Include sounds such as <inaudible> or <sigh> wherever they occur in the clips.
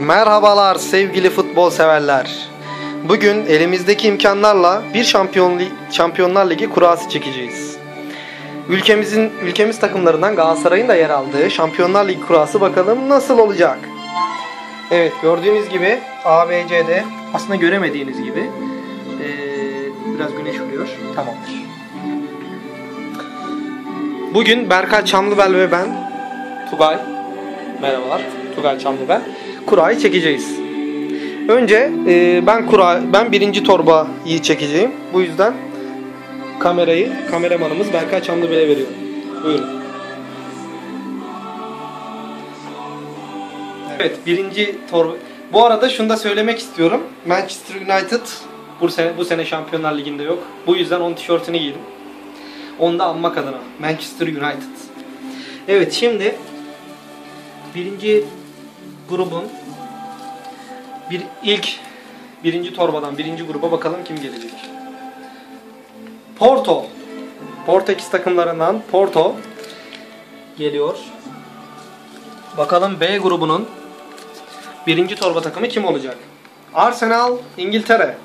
Merhabalar sevgili futbol severler. Bugün elimizdeki imkanlarla bir şampiyon Şampiyonlar Ligi kurası çekeceğiz. Ülkemizin ülkemiz takımlarından Galatasaray'ın da yer aldığı Şampiyonlar Ligi kurası bakalım nasıl olacak. Evet gördüğünüz gibi ABC'de aslında göremediğiniz gibi eee, biraz güneş vuruyor. Tamamdır. Bugün Berkay Çamlıbel ve ben Tugay Merhabalar. Tugay Çamlıbel. Kurayı çekeceğiz. Önce e, ben kura ben birinci torbayı çekeceğim. Bu yüzden kamerayı kameramanımız Berkay Çamlıbel'e veriyorum. Buyurun. Evet birinci torba. Bu arada şunu da söylemek istiyorum. Manchester United bu sene, bu sene Şampiyonlar Ligi'nde yok. Bu yüzden onun tişörtünü giydim. Onu da anmak adına. Manchester United. Evet şimdi birinci grubun bir ilk birinci torbadan birinci gruba bakalım kim gelecek. Porto. Portekiz takımlarından Porto geliyor. Bakalım B grubunun birinci torba takımı kim olacak? Arsenal, İngiltere.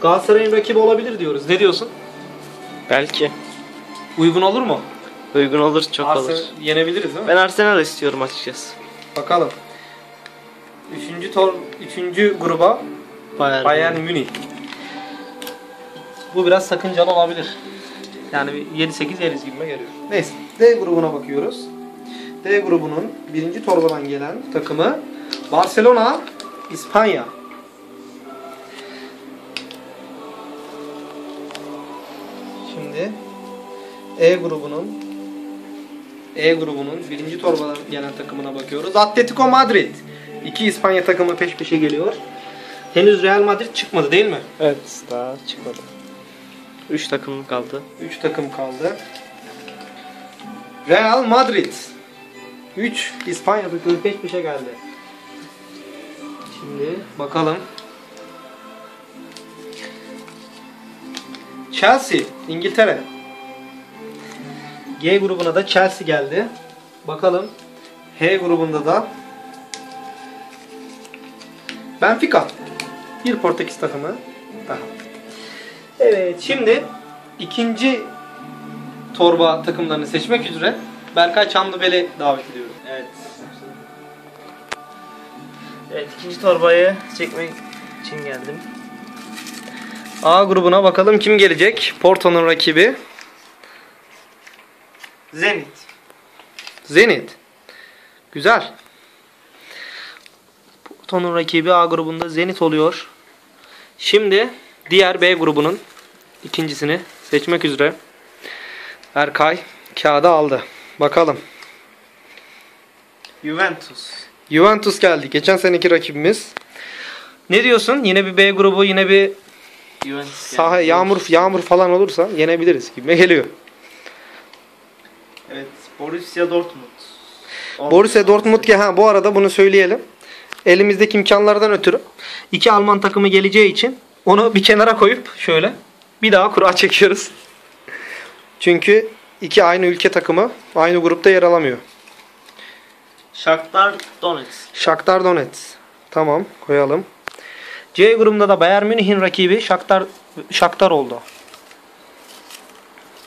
Galatasaray'ın rakibi olabilir diyoruz. Ne diyorsun? Belki. Uygun olur mu? Uygun olur, çok Arsenal olur. yenebiliriz değil mi? Ben Arsenal istiyorum açıkçası. Bakalım. Üçüncü tor, üçüncü gruba Bayern. Bayern Münih. Bu biraz sakıncalı olabilir. Yani bir 7-8 yeriz gibime geliyor. Neyse. D grubuna bakıyoruz. D grubunun birinci torbadan gelen takımı Barcelona, İspanya. Şimdi E grubunun E grubunun birinci torbadan gelen takımına bakıyoruz. Atletico Madrid. İki İspanya takımı peş peşe geliyor. Henüz Real Madrid çıkmadı değil mi? Evet, daha çıkmadı. 3 takım kaldı. 3 takım kaldı. Real Madrid. 3 İspanya takımı peş peşe geldi. Şimdi bakalım. Chelsea, İngiltere. G grubuna da Chelsea geldi. Bakalım H grubunda da Benfica. Bir Portekiz takımı daha. Evet şimdi ikinci torba takımlarını seçmek üzere Berkay Çamlıbel'i davet ediyorum. Evet. Evet, ikinci torbayı çekmek için geldim. A grubuna bakalım kim gelecek? Porto'nun rakibi Zenit. Zenit. Güzel. Porto'nun rakibi A grubunda Zenit oluyor. Şimdi diğer B grubunun ikincisini seçmek üzere Erkay kağıda aldı. Bakalım. Juventus. Juventus geldi. Geçen seneki rakibimiz. Ne diyorsun? Yine bir B grubu, yine bir Juventus. saha yağmur yağmur falan olursa yenebiliriz gibi geliyor. Evet, Borussia Dortmund. On- Borussia Dortmund ki ha bu arada bunu söyleyelim. Elimizdeki imkanlardan ötürü iki Alman takımı geleceği için onu bir kenara koyup şöyle bir daha kura çekiyoruz. Çünkü iki aynı ülke takımı aynı grupta yer alamıyor. Shakhtar Donetsk. Shakhtar Donetsk. Tamam koyalım. C grubunda da Bayern Münih'in rakibi Shakhtar Shakhtar oldu.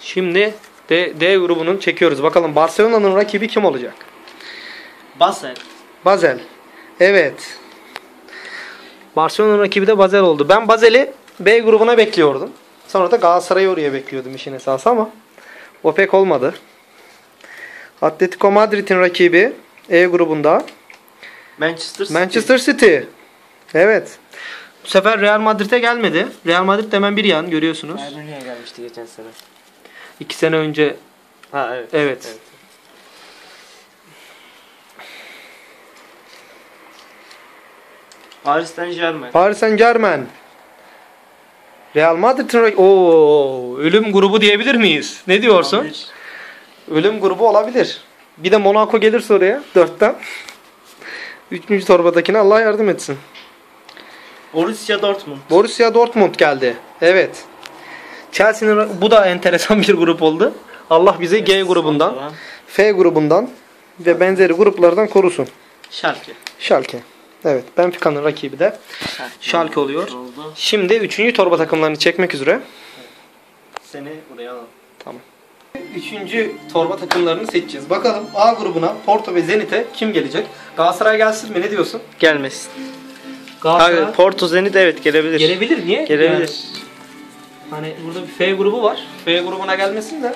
Şimdi D, D grubunun çekiyoruz. Bakalım Barcelona'nın rakibi kim olacak? Basel. Basel. Evet. Barcelona'nın rakibi de Basel oldu. Ben Basel'i B grubuna bekliyordum. Sonra da Galatasaray'ı oraya bekliyordum işin esası ama o pek olmadı. Atletico Madrid'in rakibi E grubunda Manchester City. Manchester City. Evet. Bu sefer Real Madrid'e gelmedi. Real Madrid de hemen bir yan görüyorsunuz. Bayern Münih'e gelmişti geçen sene. İki sene önce Ha evet. evet. Paris Saint Germain. Paris Saint Germain. Real Madrid'in rak- Oo, ölüm grubu diyebilir miyiz? Ne diyorsun? Ölüm grubu olabilir. Bir de Monaco gelirse oraya dörtten. Üçüncü torbadakine Allah yardım etsin. Borussia Dortmund. Borussia Dortmund geldi. Evet. Chelsea'nin bu da enteresan bir grup oldu. Allah bize G grubundan. F grubundan ve benzeri gruplardan korusun. Şalke. Schalke. Evet, Benfica'nın rakibi de Schalke oluyor. Oldu. Şimdi 3. torba takımlarını çekmek üzere. Seni buraya alalım. Üçüncü torba takımlarını seçeceğiz. Bakalım A grubuna Porto ve Zenit'e kim gelecek? Galatasaray gelsin mi? Ne diyorsun? Gelmesin. Galatasaray Porto Zenit evet gelebilir. gelebilir. Niye? Gelebilir. Yani hani burada bir F grubu var. F grubuna gelmesin de.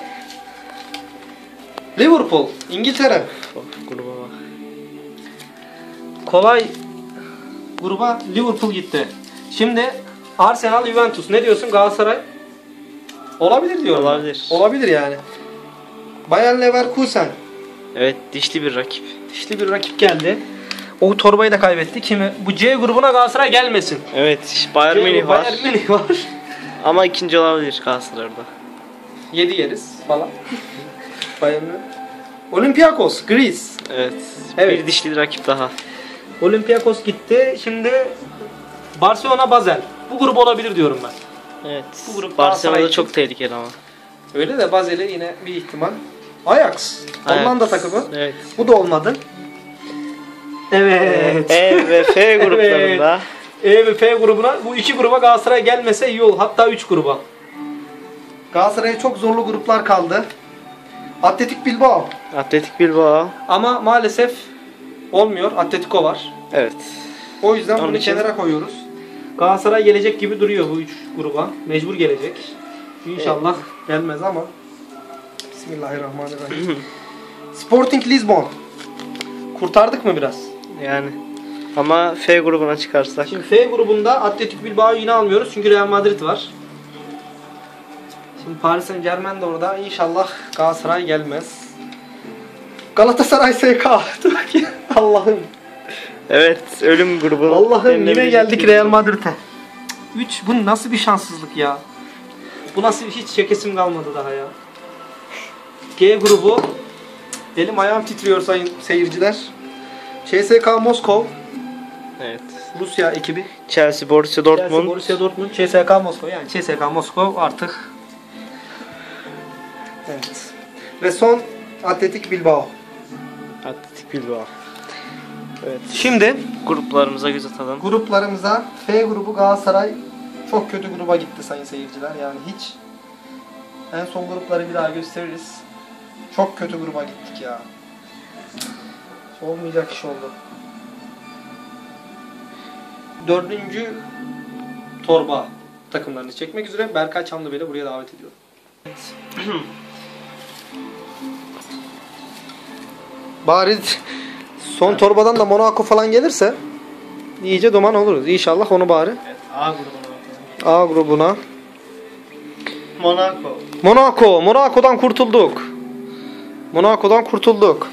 Liverpool, İngiltere. Oh, gruba bak. Kolay gruba Liverpool gitti. Şimdi Arsenal, Juventus. Ne diyorsun Galatasaray? Olabilir diyorum. Olabilir. Olabilir yani. Bayern Leverkusen. Evet dişli bir rakip. İşte bir rakip geldi. O torbayı da kaybetti. Kimi? Bu C grubuna Galatasaray gelmesin. Evet Bayern Münih var. Bayern Münih var. Ama ikinci olabilir Galatasaray'da. 7 yeriz falan. Münih. Olympiakos, Greece. Evet. Evet. Bir dişli rakip daha. Olympiakos gitti. Şimdi Barcelona, Basel. Bu grup olabilir diyorum ben. Evet. Bu grup Galatasaray Barcelona için- çok tehlikeli ama. Öyle de Basel'e yine bir ihtimal. Ajax. Hollanda Ajax. takımı. Evet. Bu da olmadı. Evet. E ve F <laughs> gruplarında E ve F grubuna bu iki gruba Galatasaray gelmese iyi olur. Hatta 3 gruba. Galatasaray'a çok zorlu gruplar kaldı. Atletik Bilbao. Atletik Bilbao. Ama maalesef olmuyor. Atletico var. Evet. O yüzden Onun bunu için- kenara koyuyoruz. Galatasaray gelecek gibi duruyor bu üç gruba. Mecbur gelecek. İnşallah gelmez ama. Bismillahirrahmanirrahim. Sporting Lisbon. Kurtardık mı biraz? Yani. Ama F grubuna çıkarsak. Şimdi F grubunda Atletik Bilbao'yu yine almıyoruz çünkü Real Madrid var. Şimdi Paris Saint Germain de orada. İnşallah Galatasaray gelmez. Galatasaray SK. <laughs> Allah'ım. Evet. Ölüm grubu. Allah'ım yine geldik Real. Madrid'e. 3 bu nasıl bir şanssızlık ya? Bu nasıl hiç çekesim kalmadı daha ya. G grubu. Elim ayağım titriyor sayın seyirciler. CSK Moskov, Evet. Rusya ekibi. Chelsea, Borussia Chelsea, Dortmund. Borussia Dortmund, CSK Moskova yani CSK Moskova artık. Evet. Ve son Atletik Bilbao. Atletik Bilbao. Evet. Şimdi Gruplarımıza göz atalım. gruplarımıza F grubu Galatasaray çok kötü gruba gitti sayın seyirciler. Yani hiç en son grupları bir daha gösteririz. Çok kötü gruba gittik ya. Olmayacak iş oldu. Dördüncü torba takımlarını çekmek üzere Berkay Çamlıbel'i buraya davet ediyorum. <clears throat> Bari son torbadan da Monaco falan gelirse iyice duman oluruz. İnşallah onu bari Evet, A grubuna. A grubuna. Monaco. Monaco. Monaco'dan kurtulduk. Monaco'dan kurtulduk.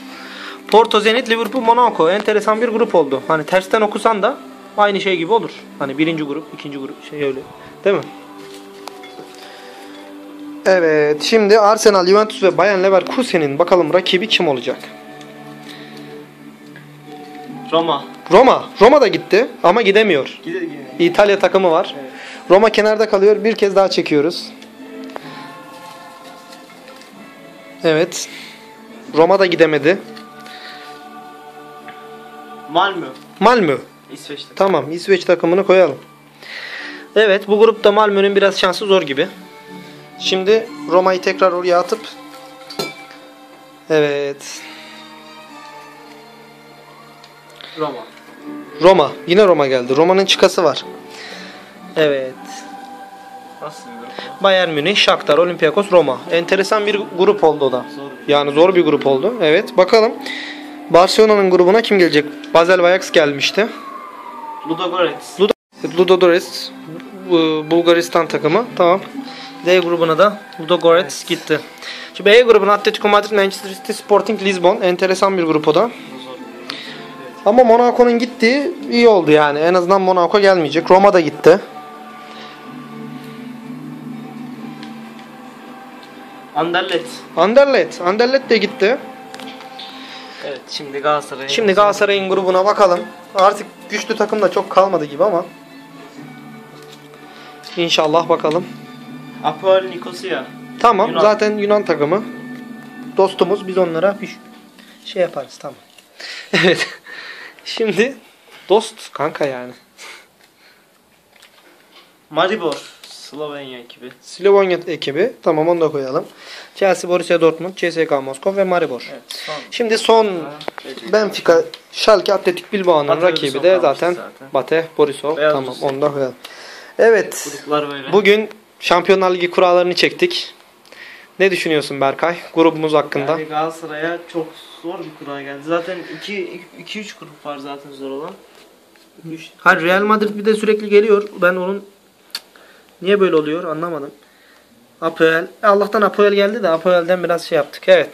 Porto, Zenit, Liverpool, Monaco. Enteresan bir grup oldu. Hani tersten okusan da aynı şey gibi olur. Hani birinci grup, ikinci grup şey öyle. Değil mi? Evet. Şimdi Arsenal, Juventus ve Bayern Leverkusen'in bakalım rakibi kim olacak? Roma. Roma. Roma da gitti ama gidemiyor. Gidelim gidelim. İtalya takımı var. Evet. Roma kenarda kalıyor. Bir kez daha çekiyoruz. Evet. Roma da gidemedi. Malmö. Malmö. İsveç'te. Tamam. İsveç takımını koyalım. Evet. Bu grupta Malmö'nün biraz şansı zor gibi. Şimdi Roma'yı tekrar oraya atıp Evet. Roma. Roma. Yine Roma geldi. Roma'nın çıkası var. Evet. Grup? Bayern Münih, Shakhtar, Olympiakos, Roma. Enteresan bir grup oldu o da. Zor Yani zor bir grup oldu. Evet. Bakalım. Barcelona'nın grubuna kim gelecek? Basel Ajax gelmişti. Ludogorets. Ludogorets bu- Bulgaristan takımı. Tamam. D grubuna da Ludogorets gitti. Şimdi E grubuna Atletico Madrid, Manchester City, Sporting Lisbon. Enteresan bir grup o da. Evet. Ama Monaco'nun gittiği iyi oldu yani. En azından Monaco gelmeyecek. Roma da gitti. Anderlecht. Anderlecht. Anderlecht de gitti. Evet şimdi Galatasaray. Şimdi Galatasaray'ın grubuna bakalım. Artık güçlü takım da çok kalmadı gibi ama. İnşallah bakalım. Apoel Nicosia. Tamam Yunan. zaten Yunan takımı. Dostumuz biz onlara bir şey yaparız tamam. <laughs> evet. Şimdi dost kanka yani. Maribor. Slovenya ekibi. Slovenya ekibi. Tamam onu da koyalım. Chelsea, Borussia Dortmund, CSKA Moskova ve Maribor. Evet. Son. Şimdi son Becek. Benfica, Schalke, Atletik Bilbao'nun rakibi de zaten zaten. Bate Borisov. Beyaz tamam onu da koyalım. Evet. Bugün Şampiyonlar Ligi kurallarını çektik. Ne düşünüyorsun Berkay? Grubumuz hakkında. Yani Galatasaray'a çok zor bir kura geldi. Zaten 2-3 grup var zaten zor olan. Hayır Real Madrid bir de sürekli geliyor. Ben onun niye böyle oluyor anlamadım. Apoel. Allah'tan Apoel geldi de Apoel'den biraz şey yaptık. Evet.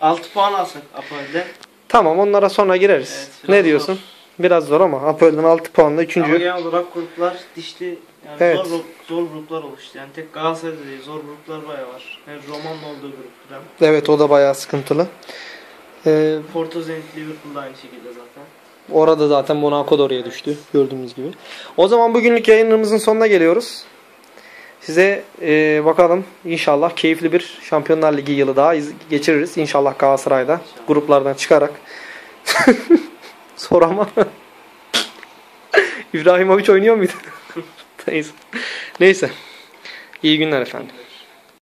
6 puan alsak Apoel'den. Tamam onlara sonra gireriz. Evet, ne diyorsun? Biraz zor ama Apoel'den 6 puanla Ama 3. genel olarak gruplar dişli. Yani Evet. zor, zor gruplar oluştu. Yani tek Galatasaray'da değil zor gruplar bayağı var. Yani Roma'nın olduğu grup falan. Evet o da bayağı sıkıntılı. Ee, Porto Zenit Liverpool da aynı şekilde zaten. orada zaten Monaco da oraya düştü gördüğünüz gibi. O zaman bugünlük yayınımızın sonuna geliyoruz. Size e, bakalım inşallah keyifli bir Şampiyonlar Ligi yılı daha iz- geçiririz. İnşallah Galatasaray'da gruplardan çıkarak. <laughs> Sor ama. <laughs> İbrahimovic oynuyor muydu? <laughs> Neyse. Neyse. İyi günler efendim.